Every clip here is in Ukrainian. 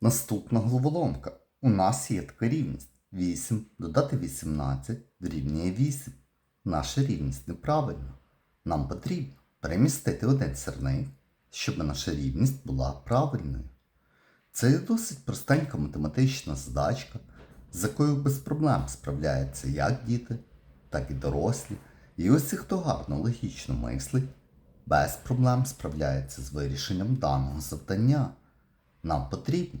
Наступна головоломка. У нас є така рівність. 8 додати 18 дорівнює 8. Наша рівність неправильна. Нам потрібно перемістити один сірник, щоб наша рівність була правильною. Це досить простенька математична задачка, з якою без проблем справляються як діти, так і дорослі. І ось хто гарно логічно мислить, без проблем справляється з вирішенням даного завдання. Нам потрібно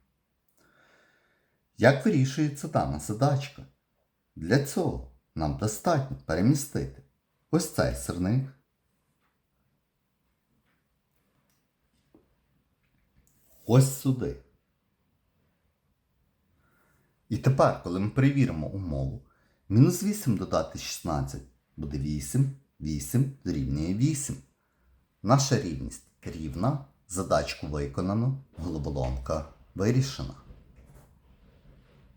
Як вирішується дана задачка? Для цього нам достатньо перемістити ось цей сирник. Ось сюди. І тепер, коли ми перевіримо умову, мінус 8 додати 16 буде 8, 8 дорівнює 8. Наша рівність рівна, задачку виконано, головоломка вирішена.